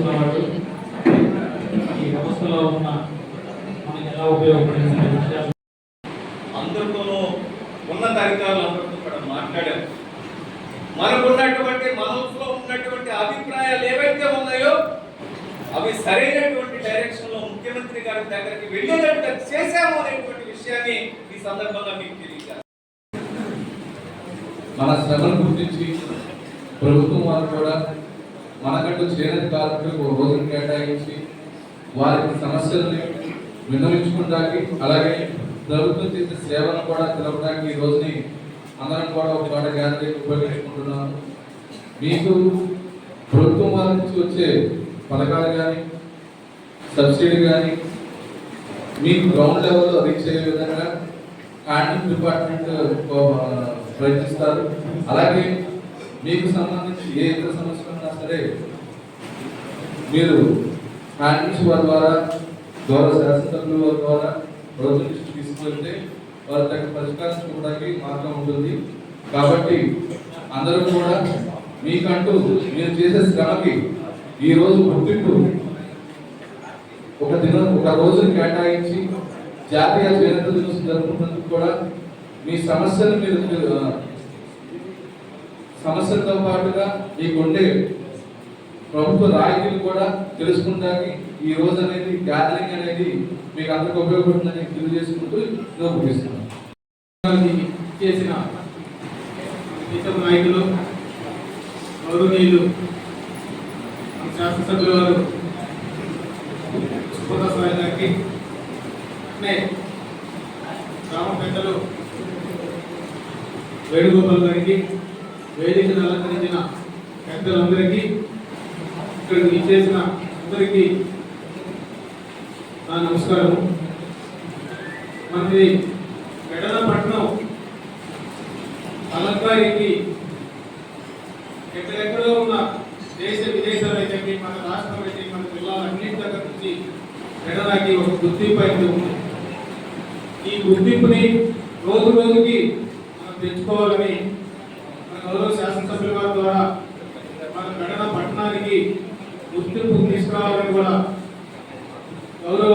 ఉన్నవాడు ఈ వ్యవస్థలో ఉన్న మనకి ఎలా ఉపయోగపడింది అందరితోనూ ఉన్నత అందరితో కూడా మాట్లాడారు మనకున్నటువంటి మనసులో ఉన్నటువంటి అభిప్రాయాలు ఏవైతే ఉన్నాయో అవి సరైనటువంటి డైరెక్షన్లో ముఖ్యమంత్రి గారి దగ్గరికి వెళ్ళేటట్టుగా చేశాము అనేటువంటి విషయాన్ని ఈ సందర్భంగా మీకు తెలియజేస్తాను. మన శ్రమను గుర్తించి ప్రభుత్వం వారు కూడా మనకంటూ చేరని కార్మికులకు ఒక రోజును కేటాయించి వారి సమస్యల్ని విన్నవించుకోవడానికి అలాగే ప్రభుత్వం చేసే సేవను కూడా తెలపడానికి ఈ రోజుని అందరం కూడా ఒక పాట గ్యారంటీ ఉపయోగించుకుంటున్నాము. మీకు ప్రభుత్వం వారి నుంచి వచ్చే పథకాలు కానీ సబ్సిడీ కానీ మీకు గ్రౌండ్ లెవెల్లో రీచ్ అయ్యే విధంగా కాంటింగ్ డిపార్ట్మెంట్ ప్రయత్నిస్తారు. అలాగే మీకు సంబంధించి ఏ ఇతర సమస్యలు ఉన్నా మీరు హ్యాండింగ్స్ వారి ద్వారా గౌరవ శాసనసభ్యుల వారి ద్వారా ప్రజలు దృష్టికి తీసుకువెళ్తే వారి తగ్గ పరిష్కారం చూడడానికి మార్గం ఉంటుంది. కాబట్టి అందరూ కూడా మీకంటూ మీరు చేసే శ్రమకి ఈ రోజు గుర్తింపు ఒక దినం ఒక రోజు కేటాయించి జాతీయ చేనేత దినోత్సవం జరుపుకున్నందుకు కూడా మీ సమస్యలు మీరు సమస్యలతో పాటుగా మీకుండే ప్రభుత్వ రాయితీలు కూడా తెలుసుకుంటానికి ఈ రోజు అనేది గ్యాదరింగ్ అనేది మీకు అందరికి ఉపయోగపడుతుందని తెలియజేసుకుంటూ ఇదో ముగిస్తున్నాను చేసిన ఇతర నాయకులు గౌరవనీయులు శాసనసభ్యుల వారు సుబ్రహ్మణ్య గారికి గ్రామ పెద్దలు వేణుగోపాల్ గారికి వేదికను అలంకరించిన పెద్దలందరికీ ఇక్కడికి ఇచ్చేసిన అందరికీ నా నమస్కారం. మనది పట్టణం అలంకారికి ఎక్కడెక్కడో ఉన్న దేశ విదేశాలు అయితే మన రాష్ట్రం అయితే మన జిల్లాలన్నింటి దగ్గర నుంచి ఎడనాకి ఒక గుర్తింపు అయితే ఉంది. ఈ గుర్తింపుని రోజు రోజుకి మనం తెచ్చుకోవాలని మన గౌరవ శాసనసభ్యుల వారి ద్వారా గుర్తింపు తీసుకురావాలని కూడా గౌరవ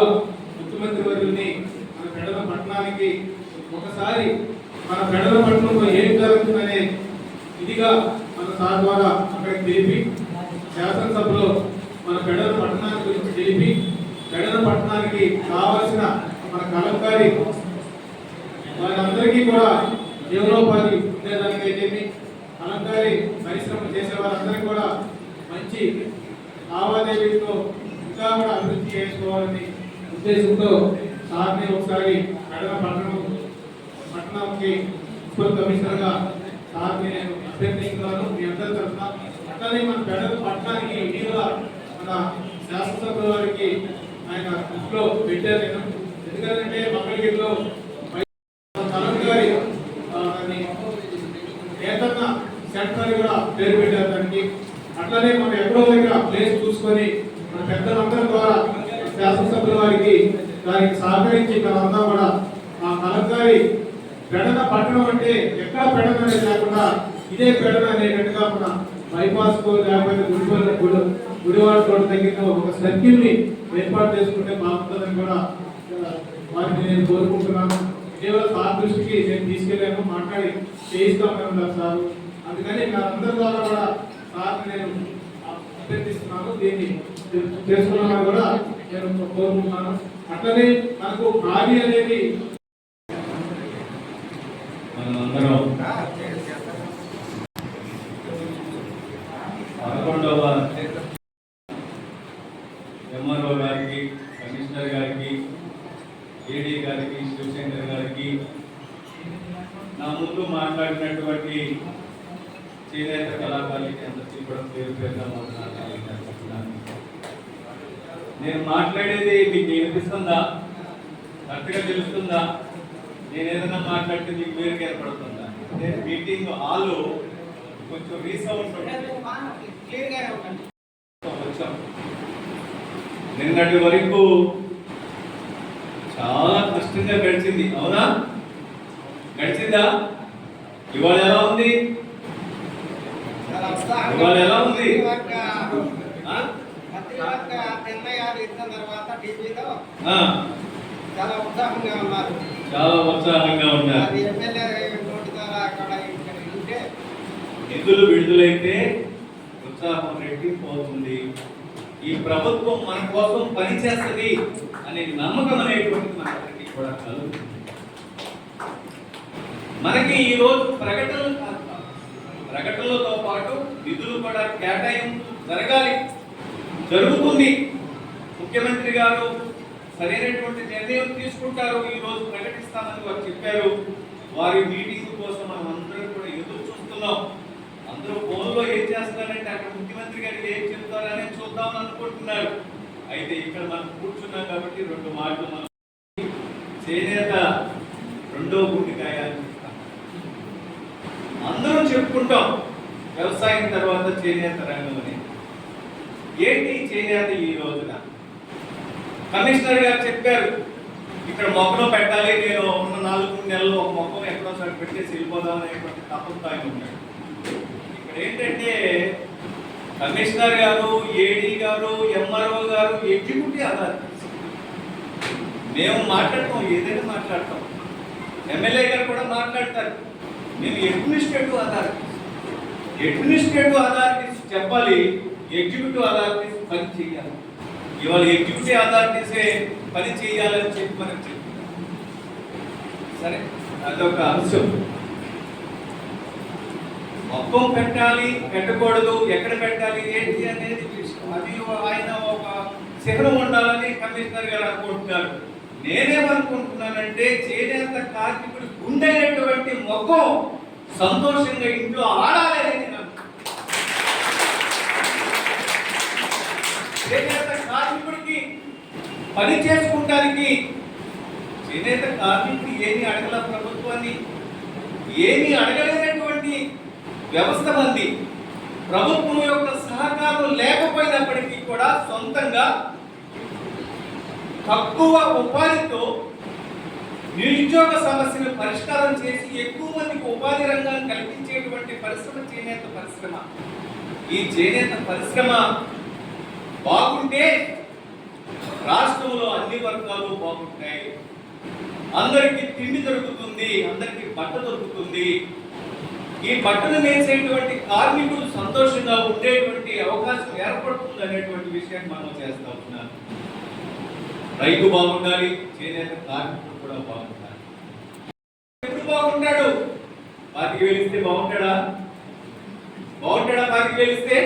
ముఖ్యమంత్రి వర్యుల్ని మన పెడల పట్టణానికి ఒకసారి మన పెడల పట్టణంలో ఏం జరుగుతుందనే ఇదిగా మన సార్ ద్వారా అక్కడికి తెలిపి శాసనసభలో మన పెడల పట్టణాన్ని గురించి తెలిపి పెడల పట్టణానికి కావలసిన మన కలంకారి వారందరికీ కూడా జీవనోపాధి ఉండేదానికి చెప్పి అలంకారి పరిశ్రమ చేసే వారందరికీ కూడా మంచి లావాదేవీలను ఇంకా కూడా అభివృద్ధి చేసుకోవాలని ఉద్దేశంతో సార్ని ఒకసారి కడప పట్టణం పట్టణంకి మున్సిపల్ కమిషనర్గా సార్ని నేను అభ్యర్థిస్తున్నాను మీ అందరి తరఫున అట్లనే మన పెడల పట్టణానికి ఇటీవల మన శాసనసభ వారికి ఆయన దృష్టిలో పెట్టారు. నేను ఎందుకంటే మంగళగిరిలో కలంకారి ఆ, దాన్ని ఏదన్న సెంటర్ కూడా పేరు పెట్టారు దానికి అట్లనే మనం ఎక్కడో దగ్గర ప్లేస్ చూసుకొని మన పెద్దలందరి ద్వారా శాసనసభ్యుల వారికి దానికి సహకరించి మనంతా కూడా ఆ కలంకారి పెడన పట్టణం అంటే ఎక్కడ పెడన అనేది లేకుండా ఇదే పెడన అనేటట్టుగా మన బైపాస్ లేకపోతే గుడివాడ గుడి గుడివాడ రోడ్డు దగ్గర ఒక సర్కిల్ని ఏర్పాటు చేసుకుంటే బాగుంటుందని కూడా వారిని నేను కోరుకుంటున్నాను. కేవలం సార్ దృష్టికి నేను తీసుకెళ్ళాను మాట్లాడి చేయిస్తామన్నారు సార్. అందుకని అందరి ద్వారా కూడా సార్ నేను అభ్యర్థిస్తున్నాను. దీన్ని తెలుసుకున్నా కూడా నేను కోరుకుంటున్నాను. అట్లనే మనకు ఖాళీ అనేది మనం అందరం ఎంఆర్ఓ గారికి కమిషనర్ గారికి ఏడీ గారికి శివశంకర్ గారికి నా ముందు మాట్లాడినటువంటి చేనేత కళాకారులకి అందరికీ కూడా పేరు పేరుగా వందనాలు తెలియజేస్తున్నాను. నేను మాట్లాడేది మీకు వినిపిస్తుందా కరెక్ట్గా తెలుస్తుందా నేను ఏదైనా మాట్లాడితే మీకు వేరు కనపడుతుందా నేను మీటింగ్ హాల్ కొంచెం రీసౌండ్ వచ్చాం. నిన్నటి వరకు చాలా కష్టంగా గడిచింది. అవునా? గడిచిందా? ఇవాళ ఎలా ఉంది? ఇవాళ ఎలా ఉంది? చాలా ఉత్సాహంగా ఉన్నారు చాలా ఉత్సాహంగా ఉన్నారు అది ఎమ్మెల్యే నోటి ద్వారా అక్కడ ఇక్కడ ఉంటే నిధులు విడుదలైతే ఉత్సాహం రెట్టిపోతుంది ఈ ప్రభుత్వం మన కోసం పనిచేస్తుంది అనే నమ్మకం అనేటువంటిది మనందరికీ కూడా కలుగుతుంది. మనకి ఈ రోజు ప్రకటనలు ప్రకటనలతో పాటు నిధులు కూడా కేటాయింపు జరగాలి. జరుగుతుంది. ముఖ్యమంత్రి గారు సరైనటువంటి నిర్ణయం తీసుకుంటారు. ఈ రోజు ప్రకటిస్తామని వారు చెప్పారు. వారి మీటింగ్ కోసం మనం అందరం కూడా ఎదురు చూస్తున్నాం. అందరూ ఫోన్లో ఏం చేస్తున్నారంటే అక్కడ ముఖ్యమంత్రి గారికి ఏం చెప్తారని చూద్దామని అనుకుంటున్నారు. అయితే ఇక్కడ మనం కూర్చున్నాం కాబట్టి రెండు మాటలు మనం చేనేత రెండో గుండెకాయ. అందరూ చెప్పుకుంటాం వ్యవసాయం తర్వాత చేనేత రంగం అని. ఏంటి చేనేత ఈ రోజున? కమిషనర్ గారు చెప్పారు ఇక్కడ మొక్కను పెట్టాలి నేను ఉన్న నాలుగు మూడు నెలలు ఒక మొక్కను ఎక్కడో సరి పెట్టేసి వెళ్ళిపోదాం అనేటువంటి తపంతో ఆయన ఉన్నాడు. ఏంటంటే కమిషనర్ గారు ఏడీ గారు ఎంఆర్ఓ గారు ఎగ్జిక్యూటివ్ అథారిటీస్ మేము మాట్లాడతాం ఏదైనా మాట్లాడతాం. ఎమ్మెల్యే గారు కూడా మాట్లాడతారు. మేము అడ్మినిస్ట్రేటివ్ అథారిటీస్ అడ్మినిస్ట్రేటివ్ అథారిటీస్ చెప్పాలి ఎగ్జిక్యూటివ్ అథారిటీస్ పని చేయాలి. ఇవాళ ఎగ్జిక్యూటివ్ అథారిటీసే పని చేయాలని చెప్పి మనం చెప్తున్నారు. సరే అదొక అంశం. మొత్తం పెట్టాలి పెట్టకూడదు. ఎక్కడ పెట్టాలి ఏంటి అనేది అది ఆయన ఒక శిఖరం ఉండాలని కమిషనర్ గారు అనుకుంటున్నారు. నేనేమనుకుంటున్నానంటే చేనేత కార్మికుడు ఉండేటటువంటి మొక్కం సంతోషంగా ఇంట్లో ఆడాలి అని చేనేత కార్మికుడికి పని చేసుకుంటానికి చేనేత కార్మికుడు ఏమి అడగల ప్రభుత్వాన్ని ఏమి అడగలేనటువంటి వ్యవస్థ మంది. ప్రభుత్వం యొక్క సహకారం లేకపోయినప్పటికీ కూడా సొంతంగా తక్కువ ఉపాధితో నిరుద్యోగ సమస్యను పరిష్కారం చేసి ఎక్కువ మందికి ఉపాధి రంగాన్ని కల్పించేటువంటి పరిశ్రమ చేనేత పరిశ్రమ. ఈ చేనేత పరిశ్రమ బాగుంటే రాష్ట్రంలో అన్ని వర్గాలు బాగుంటాయి. అందరికీ తిండి దొరుకుతుంది అందరికీ బట్ట దొరుకుతుంది. ఈ బట్టలు నేసేటువంటి కార్మికులు సంతోషంగా ఉండేటువంటి అవకాశం ఏర్పడుతుంది అనేటువంటి విషయాన్ని మనం చేస్తా ఉన్నాం. రైతు బాగుండాలి చేనేత కార్మికుడు కూడా బాగుండాలి. ఎప్పుడు బాగుంటాడు పాతికి వెలిస్తే బాగుంటాడా? బాగుంటాడా పాతికి వెలిస్తే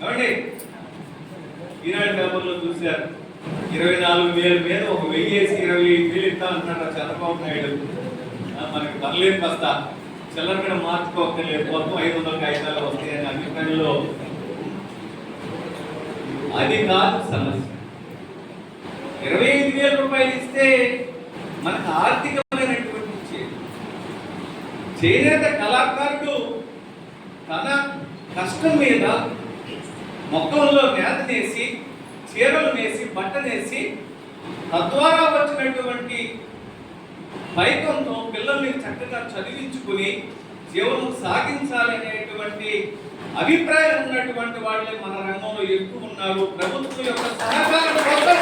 ఏమండి? ఈనాడు పేపర్లో చూశారు. ఇరవై నాలుగు వేల మీద ఒక వెయ్యి వేసి ఇరవై ఐదు వేలు ఇస్తా అంటున్నారు చంద్రబాబు నాయుడు. మనకి పర్లేదు కాస్త. చిల్లర కూడా మార్చుకోకర్లేదు మొత్తం ఐదు వందల కాగితాలు వస్తాయని అభిప్రాయంలో అది కాదు సమస్య. ఇరవై ఐదు వేల రూపాయలు ఇస్తే మనకు ఆర్థికమైనటువంటి చేనేత కళాకారుడు తన కష్టం మీద మొక్కల్లో నేత నేసి చీరలు నేసి బట్ట నేసి తద్వారా వచ్చినటువంటి పైకంతో పిల్లల్ని చక్కగా చదివించుకుని జీవనం సాగించాలనేటువంటి అభిప్రాయం ఉన్నటువంటి వాళ్ళే మన రంగంలో ఎక్కువ ఉన్నారు. ప్రభుత్వం యొక్క సహకారం కోసం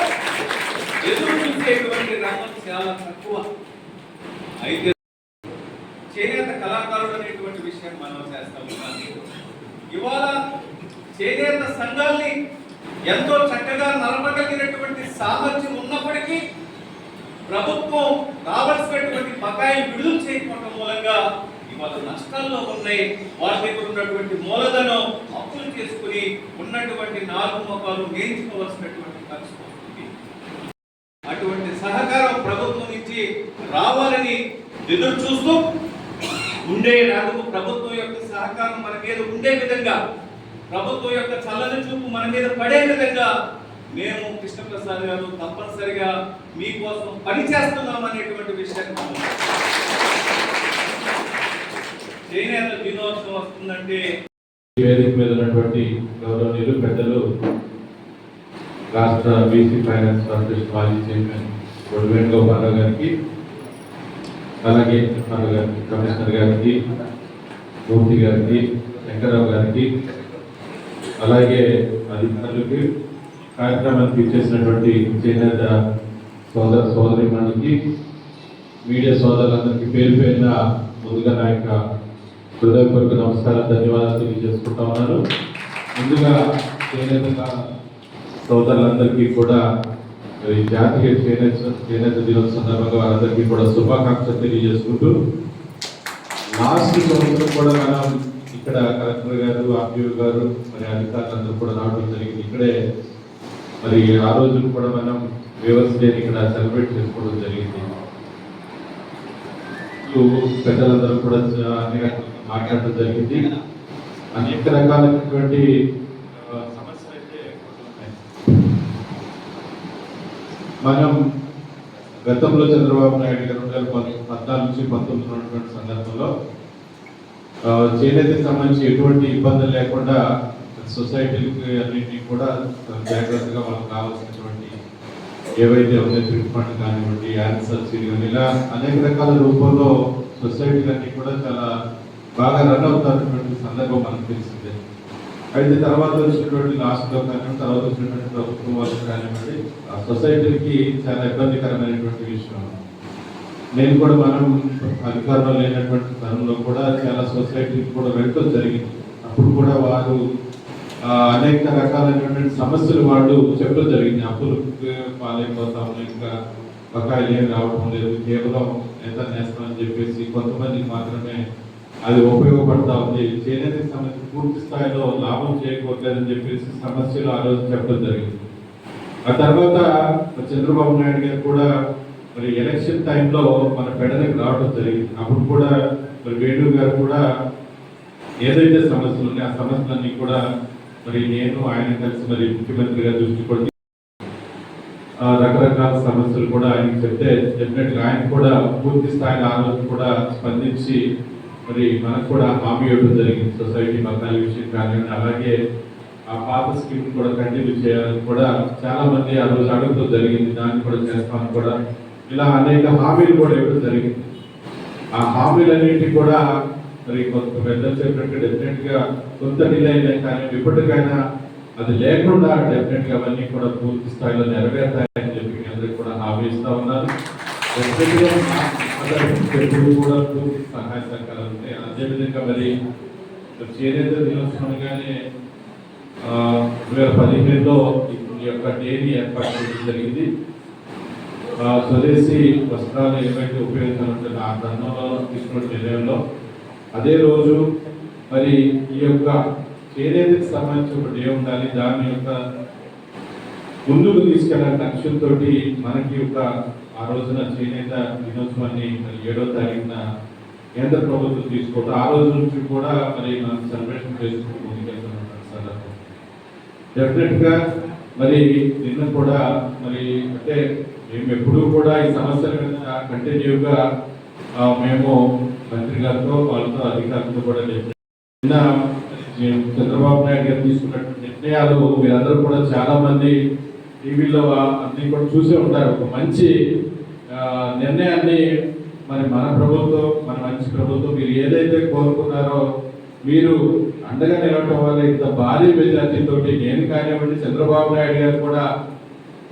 ఎదురు చూసేటువంటి రంగం చాలా తక్కువ. అయితే చేనేత కళాకారుడు అనేటువంటి విషయం మనం చేస్తా. ఉన్నాం ఇవాళ చేనేత సంఘాల్ని ఎంతో చక్కగా నలపగలిగినటువంటి సామర్థ్యం ఉన్నప్పటికీ ప్రభుత్వం రావాల్సినటువంటి బకాయి విడుదల చేయకపోవడం మూలంగా ఇవాళ నష్టాల్లో ఉన్నాయి. వాళ్ళ దగ్గర ఉన్నటువంటి మూలధనం అప్పులు చేసుకుని ఉన్నటువంటి నాలుగు మొక్కలు నేర్చుకోవాల్సినటువంటి పరిస్థితి వస్తుంది. అటువంటి సహకారం ప్రభుత్వం నుంచి రావాలని ఎదురు చూస్తూ ఉండే రాదు ప్రభుత్వం యొక్క సహకారం మన మీద ఉండే విధంగా ప్రభుత్వం యొక్క చల్లని చూపు మన మీద పడే విధంగా మేము కృష్ణప్రసాద్ గారు తప్పనిసరిగా మీకోసం పని చేస్తున్నాం అనేటువంటి విషయాన్ని చేనేత దినోత్సవం వస్తుందంటే వేదిక మీద ఉన్నటువంటి గౌరవనీయులు పెద్దలు రాష్ట్ర బీసీ ఫైనాన్స్ కార్పొరేషన్ మాజీ చైర్మన్ గొడ్డు వేణుగోపాలరావు గారికి అలాగే మన గారికి కమిషనర్ గారికి మూర్తి గారికి శంకరరావు గారికి అలాగే అధికారులకి కార్యక్రమానికి ఇచ్చేసినటువంటి చేనేత సోదర సోదరి మనకి మీడియా సోదరులందరికీ పేరు పేరున ముందుగా నా యొక్క హృదయపూర్వక నమస్కారం ధన్యవాదాలు తెలియజేసుకుంటా ఉన్నాను ముందుగా చేనేత సోదరులందరికీ కూడా ఈ జాతీయ చేనేత చేనేత దినోత్సవం సందర్భంగా వారందరికీ కూడా శుభాకాంక్షలు తెలియజేసుకుంటూ లాస్ట్ సంవత్సరం కూడా మనం ఇక్కడ కలెక్టర్ గారు ఆర్టీఓ గారు మరి అధికారులందరూ కూడా రావడం జరిగింది. ఇక్కడే మరి ఆ రోజులు కూడా మనం వ్యవస్థ డేని ఇక్కడ సెలబ్రేట్ చేసుకోవడం జరిగింది. పెద్దలందరూ కూడా అన్ని రకాలుగా మాట్లాడడం జరిగింది. అనేక రకాలైనటువంటి సమస్యలు అయితే మనం గతంలో చంద్రబాబు నాయుడు గారు రెండు వేల పద్నాలుగు నుంచి పంతొమ్మిది ఉన్నటువంటి సందర్భంలో ఆ, చేనేతకి సంబంధించి ఎటువంటి ఇబ్బందులు లేకుండా సొసైటీకి అన్నింటినీ కూడా జాగ్రత్తగా వాళ్ళకి కావాల్సినటువంటి ఏవైతే ఉన్నాయి ట్రిప్ ఫండ్ కానివ్వండి యాడ్ సబ్సిడీ కానీ ఇలా అనేక రకాల రూపంలో సొసైటీలన్నీ కూడా చాలా బాగా రన్ అవుతున్నటువంటి సందర్భం మనకు తెలిసిందే. అయితే తర్వాత వచ్చినటువంటి లాస్ట్లో కానివ్వండి తర్వాత వచ్చినటువంటి ప్రభుత్వం వాళ్ళు కానివ్వండి ఆ సొసైటీకి చాలా ఇబ్బందికరమైనటువంటి విషయం. నేను కూడా మనం అధికారంలో లేనటువంటి తరంలో కూడా చాలా సొసైటీకి కూడా వెళ్ళటం జరిగింది. అప్పుడు కూడా వారు అనేక రకాలైనటువంటి సమస్యలు వాళ్ళు చెప్పడం జరిగింది. అప్పులు పాలైపోతాము ఇంకా బకాయిలు ఏం రావడం లేదు. కేవలం ఎంత నేస్తామని చెప్పేసి కొంతమందికి మాత్రమే అది ఉపయోగపడతా ఉంది. చేనేత సమస్య పూర్తి స్థాయిలో లాభం చేయకూడదని చెప్పేసి సమస్యలు ఆ రోజు చెప్పడం జరిగింది. ఆ తర్వాత చంద్రబాబు నాయుడు గారు కూడా మరి ఎలక్షన్ టైంలో మన పెడలకు రావడం జరిగింది. అప్పుడు కూడా మరి వేణు గారు కూడా ఏదైతే సమస్యలు ఉన్నాయో ఆ సమస్యలన్నీ కూడా మరి నేను ఆయన కలిసి మరి ముఖ్యమంత్రి గారి దృష్టి కూడా ఆ రకరకాల సమస్యలు కూడా ఆయనకి చెప్తే డెఫినెట్గా ఆయన కూడా పూర్తి స్థాయిలో ఆలోచన కూడా స్పందించి మరి మనకు కూడా హామీ ఇవ్వడం జరిగింది. సొసైటీ మతాల విషయం కానివ్వండి అలాగే ఆ పాత స్కీమ్ కూడా కంటిన్యూ చేయాలని కూడా చాలా మంది ఆ రోజు అడుగుతూ జరిగింది. దాన్ని కూడా చేస్తామని కూడా ఇలా అనేక హామీలు కూడా ఇవ్వడం జరిగింది. ఆ హామీలన్నింటినీ కూడా మరి కొంత పెద్దలు చెప్పినట్టు డెఫినెట్గా కొంత డిలే అయినా కానీ ఇప్పటికైనా అది లేకుండా డెఫినెట్గా అవన్నీ కూడా పూర్తి స్థాయిలో నెరవేరుతాయని చెప్పి మీ అందరికీ కూడా హామీ ఉన్నారు ఉన్నాను. కూడా పూర్తి సహాయ సహకారాలు ఉంటాయి. అదేవిధంగా మరి చేనేత దినోత్సవం కానీ రెండు వేల పదిహేనులో ఈ యొక్క డేని ఏర్పాటు చేయడం జరిగింది. స్వదేశీ వస్త్రాలు ఏవైతే ఉపయోగించాలంటే ఆ తరుణంలో తీసుకున్న నిర్ణయంలో అదే రోజు మరి ఈ యొక్క చేనేతకి సంబంధించి ఒకటి ఏముండాలి ఉండాలి దాని యొక్క ముందుకు తీసుకెళ్ళాలి లక్ష్యంతో మనకి ఒక ఆ రోజున చేనేత దినోత్సవాన్ని మరి ఏడో తారీఖున కేంద్ర ప్రభుత్వం తీసుకోవడం ఆ రోజు నుంచి కూడా మరి మనం సెలబ్రేషన్ చేసుకుంటూ ముందుకెళ్తున్న సందర్భం మరి నిన్న కూడా మరి అంటే మేము ఎప్పుడూ కూడా ఈ సమస్యల మీద కంటిన్యూగా మేము మంత్రి గారితో వాళ్ళతో అధికారులతో కూడా చెప్పాము. నిన్న చంద్రబాబు నాయుడు గారు తీసుకున్నటువంటి నిర్ణయాలు మీరందరూ కూడా చాలా మంది టీవీలో అన్ని కూడా చూసే ఉంటారు ఒక మంచి నిర్ణయాన్ని మరి మన ప్రభుత్వం మన మంచి ప్రభుత్వం మీరు ఏదైతే కోరుకున్నారో మీరు అండగా నిలవటం వల్ల ఇంత భారీ మెజార్టీతో నేను కానివ్వండి చంద్రబాబు నాయుడు గారు కూడా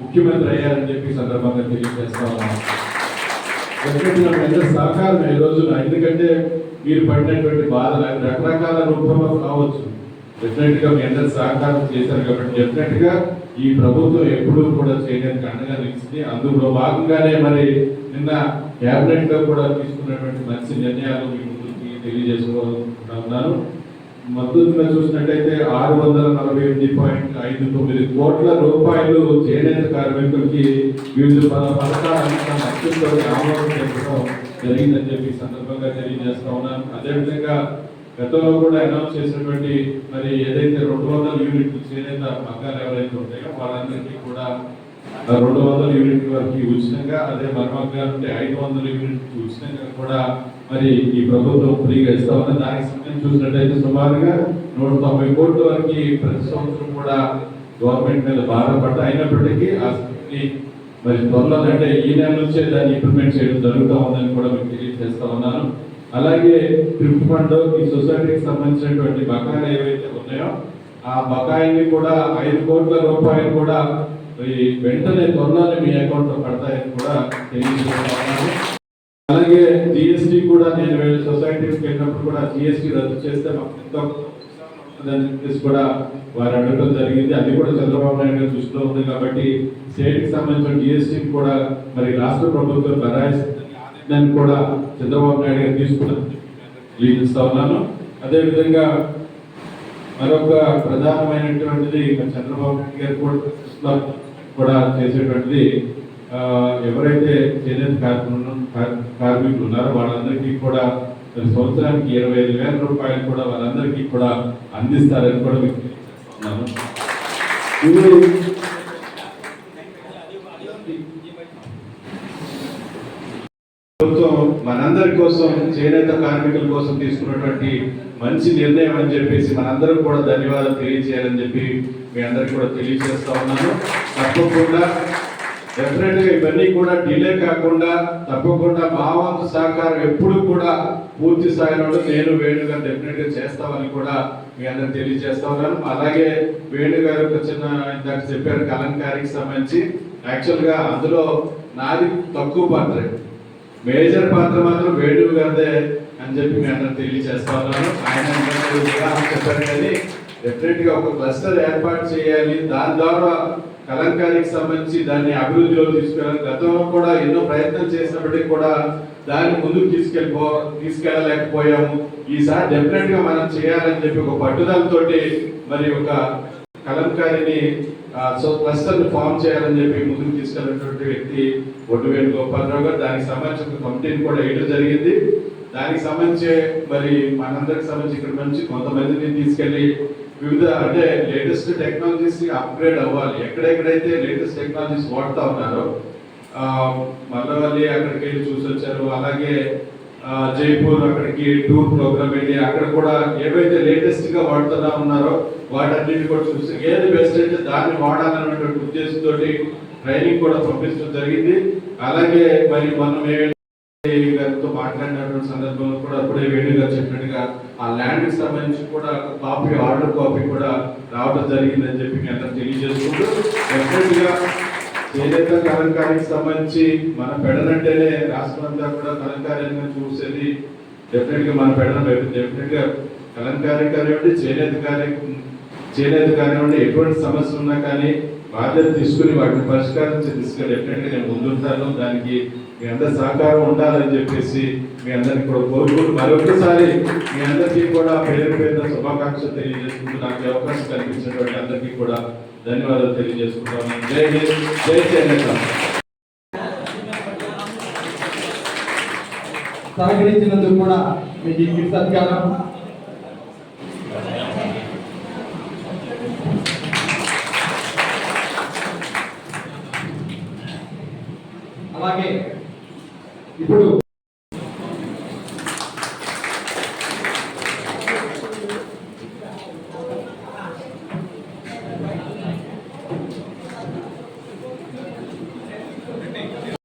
ముఖ్యమంత్రి అయ్యారని చెప్పి సందర్భంగా తెలియజేస్తా ఉన్నాను సహకారం ఈ రోజున? ఎందుకంటే మీరు పడినటువంటి బాధలు రకరకాల రూపంలో కావచ్చు. డెఫినెట్గా మీ అందరు సహకారం చేశారు కాబట్టి డెఫినెట్గా ఈ ప్రభుత్వం ఎప్పుడూ కూడా చేయడానికి అండగా నిలిచింది. అందులో భాగంగానే మరి నిన్న క్యాబినెట్లో కూడా తీసుకున్నటువంటి మంచి నిర్ణయాలు మీ ముందుకి తెలియజేసుకోవాలనుకుంటున్నాను మద్దతుగా చూసినట్టయితే ఆరు వందల నలభై ఎనిమిది పాయింట్ ఐదు తొమ్మిది కోట్ల రూపాయలు చేనేత కార్మికులకి వివిధ పద- అత్యంత ఆమోదం తెలపడం జరిగిందని చెప్పి సందర్భంగా తెలియజేస్తా ఉన్నాను. అదేవిధంగా గతంలో కూడా అనౌన్స్ చేసినటువంటి మరి ఏదైతే రెండు వందల యూనిట్లు చేనేత మగ్గాలు ఎవరైతే ఉంటాయో వాళ్ళందరికీ కూడా రెండు వందల యూనిట్ వరకు ఉచితంగా అదే మరమగ్గాలు ఉంటే ఐదు వందల యూనిట్ ఉచితంగా కూడా మరి ఈ ప్రభుత్వం ఫ్రీగా ఇస్తా ఉన్న దానికి సమయం చూసినట్టయితే సుమారుగా నూట తొంభై కోట్ల వరకు ప్రతి సంవత్సరం కూడా గవర్నమెంట్ మీద బాధపడ్డా అయినప్పటికీ ఆ స్కీమ్ని మరి త్వరలో అంటే ఈ నెల నుంచే దాన్ని ఇంప్లిమెంట్ చేయడం జరుగుతూ ఉందని కూడా మీకు తెలియజేస్తా ఉన్నాను. అలాగే ట్రిప్ ఫండ్ ఈ సొసైటీకి సంబంధించినటువంటి బకాయిలు ఏవైతే ఉన్నాయో ఆ బకాయిల్ని కూడా ఐదు కోట్ల రూపాయలు కూడా మరి వెంటనే త్వరలోనే మీ అకౌంట్లో పడతాయని కూడా తెలియజేస్తున్నాను అలాగే జిఎస్టి కూడా నేను వేరే సొసైటీకి వెళ్ళినప్పుడు కూడా జిఎస్టి రద్దు చేస్తే మాకు ఎంతో దాని చెప్పేసి కూడా వారు అడగడం జరిగింది. అది కూడా చంద్రబాబు నాయుడు గారి దృష్టిలో ఉంది కాబట్టి స్టేట్కి సంబంధించిన జిఎస్టీ కూడా మరి రాష్ట్ర ప్రభుత్వం బరాయిస్తుందని కూడా చంద్రబాబు నాయుడు గారు తీసుకున్న తెలియజేస్తా ఉన్నాను. అదేవిధంగా మరొక ప్రధానమైనటువంటిది చంద్రబాబు నాయుడు గారు కూడా కూడా చేసేటువంటిది ఎవరైతే చేనేత కార్మికులు కార్మికులు ఉన్నారో వాళ్ళందరికీ కూడా సంవత్సరానికి ఇరవై ఐదు వేల రూపాయలు కూడా వాళ్ళందరికీ కూడా అందిస్తారని కూడా మీకు తెలియజేస్తున్నాను. ప్రభుత్వం మనందరి కోసం చేనేత కార్మికుల కోసం తీసుకున్నటువంటి మంచి నిర్ణయం అని చెప్పేసి మనందరం కూడా ధన్యవాదాలు తెలియజేయాలని చెప్పి మీ అందరికి కూడా తెలియజేస్తా ఉన్నాను. తప్పకుండా డెఫినెట్గా ఇవన్నీ కూడా డిలే కాకుండా తప్పకుండా మా వంతు సహకారం ఎప్పుడు కూడా పూర్తి స్థాయిలో నేను వేణుగా డెఫినెట్గా చేస్తామని కూడా మీ అందరికి తెలియజేస్తా ఉన్నాను. అలాగే వేణు గారు ఒక చిన్న ఇందాక చెప్పారు కలంకారికి సంబంధించి. యాక్చువల్గా అందులో నాది తక్కువ పాత్ర. మేజర్ పాత్ర మాత్రం వేణువు గారిదే. అని చెప్పి మీ అందరికి తెలియజేస్తా ఉన్నాను. ఆయన ఇందాక చెప్పారు కానీ డెఫినెట్గా ఒక క్లస్టర్ ఏర్పాటు చేయాలి. దాని ద్వారా కలంకారికి సంబంధించి దాన్ని అభివృద్ధిలో తీసుకెళ్ళాలి. గతంలో కూడా ఎన్నో ప్రయత్నం చేసినప్పటికీ కూడా దాన్ని ముందుకు తీసుకెళ్ళిపో తీసుకెళ్ళలేకపోయాము. ఈసారి డెఫినెట్గా మనం చేయాలని చెప్పి ఒక పట్టుదలతోటి మరి ఒక కలంకారిని సో క్లస్టర్ ఫామ్ చేయాలని చెప్పి ముందుకు తీసుకెళ్ళినటువంటి వ్యక్తి ఒడ్డువేణు గోపాలరావు గారు. దానికి సంబంధించిన కమిటీని కూడా వేయడం జరిగింది. దానికి సంబంధించి మరి మనందరికి సంబంధించి ఇక్కడ నుంచి కొంతమందిని తీసుకెళ్ళి వివిధ అంటే లేటెస్ట్ టెక్నాలజీస్ అప్గ్రేడ్ అవ్వాలి. ఎక్కడెక్కడైతే లేటెస్ట్ టెక్నాలజీస్ వాడుతూ ఉన్నారో మల్లవల్లి అక్కడికి వెళ్ళి చూసి వచ్చారు అలాగే జైపూర్ అక్కడికి టూర్ ప్రోగ్రామ్ వెళ్ళి అక్కడ కూడా ఏవైతే లేటెస్ట్గా వాడుతున్నా ఉన్నారో వాటన్నిటి కూడా చూసి ఏది బెస్ట్ అయితే దాన్ని వాడాలన్నటువంటి ఉద్దేశంతో ట్రైనింగ్ కూడా పంపించడం జరిగింది. అలాగే మరి మనం వేణు గారితో మాట్లాడినటువంటి సందర్భంలో కూడా అప్పుడే వేణు గారు చెప్పినట్టుగా ఆ ల్యాండ్కి సంబంధించి కూడా కాపీ ఆర్డర్ కాపీ కూడా రావడం జరిగిందని చెప్పి మీ అందరూ తెలియజేసుకుంటూ డెఫినెట్ చేనేత కలంకారికి సంబంధించి మన పెడనంటేనే రాష్ట్రం అంతా కూడా కలంకారీగా చూసేది డెఫినెట్గా మన పెడన డెఫినెట్గా కలంకారీ కానివ్వండి చేనేత కార్య చేనేత కానివ్వండి ఎటువంటి సమస్యలు ఉన్నా కానీ బాధ్యత తీసుకుని వాటిని పరిష్కారం తీసుకుని డెఫినెట్గా నేను ముందుంటాను. దానికి మీ అందరి సహకారం ఉండాలని చెప్పేసి మీ అందరికి కూడా కోరుకుంటూ మరొకసారి మీ అందరికీ కూడా పేరు పేరున శుభాకాంక్షలు తెలియజేసుకుంటూ నాకు అవకాశం కల్పించినటువంటి అందరికీ కూడా ధన్యవాదాలు తెలియజేసుకుంటాను. జై హింద్ జై చైనా సహకరించినందుకు కూడా మీకు సత్కారం.